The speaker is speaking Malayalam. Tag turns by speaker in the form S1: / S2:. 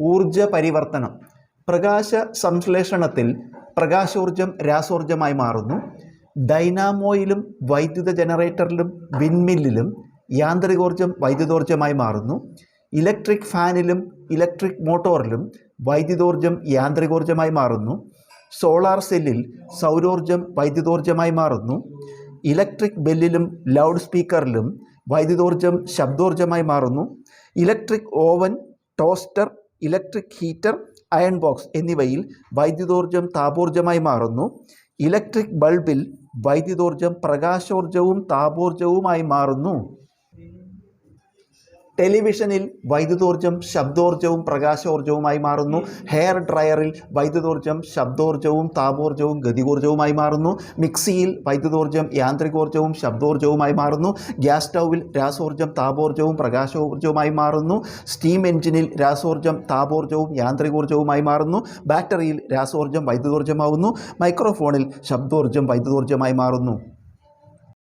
S1: ഊർജ പരിവർത്തനം. പ്രകാശ സംശ്ലേഷണത്തിൽ പ്രകാശോർജം രാസോർജമായി മാറുന്നു. ഡൈനാമോയിലും വൈദ്യുത ജനറേറ്ററിലും വിൻമില്ലിലും യാന്ത്രികോർജം വൈദ്യുതോർജമായി മാറുന്നു. ഇലക്ട്രിക് ഫാനിലും ഇലക്ട്രിക് മോട്ടോറിലും വൈദ്യുതോർജം യാന്ത്രികോർജമായി മാറുന്നു. സോളാർ സെല്ലിൽ സൗരോർജം വൈദ്യുതോർജമായി മാറുന്നു. ഇലക്ട്രിക് ബെല്ലിലും ലൗഡ് സ്പീക്കറിലും വൈദ്യുതോർജം ശബ്ദോർജമായി മാറുന്നു. Electric oven toaster electric heater iron box എന്നിവയിൽ വൈദ്യുതോർജം താപോർജമായി മാറുന്നു. ഇലക്ട്രിക് ബൾബിൽ വൈദ്യുതോർജം പ്രകാശോർജവും താപോർജവുമായി മാറുന്നു. ടെലിവിഷനിൽ വൈദ്യുതോർജം ശബ്ദോർജവും പ്രകാശോർജവുമായി മാറുന്നു. ഹെയർ ഡ്രയറിൽ വൈദ്യുതോർജം ശബ്ദോർജവും താപോർജവും ഗതികോർജവുമായി മാറുന്നു. മിക്സിയിൽ വൈദ്യുതോർജം യാന്ത്രികോർജവും ശബ്ദോർജവുമായി മാറുന്നു. ഗ്യാസ് സ്റ്റൗവിൽ രാസോർജം താപോർജവും പ്രകാശോർജവുമായി മാറുന്നു. സ്റ്റീം എഞ്ചിനിൽ രാസോർജം താപോർജവും യാന്ത്രികോർജവുമായി മാറുന്നു. ബാറ്ററിയിൽ രാസോർജം വൈദ്യുതോർജമാവുന്നു മൈക്രോഫോണിൽ ശബ്ദോർജം വൈദ്യുതോർജമായി മാറുന്നു.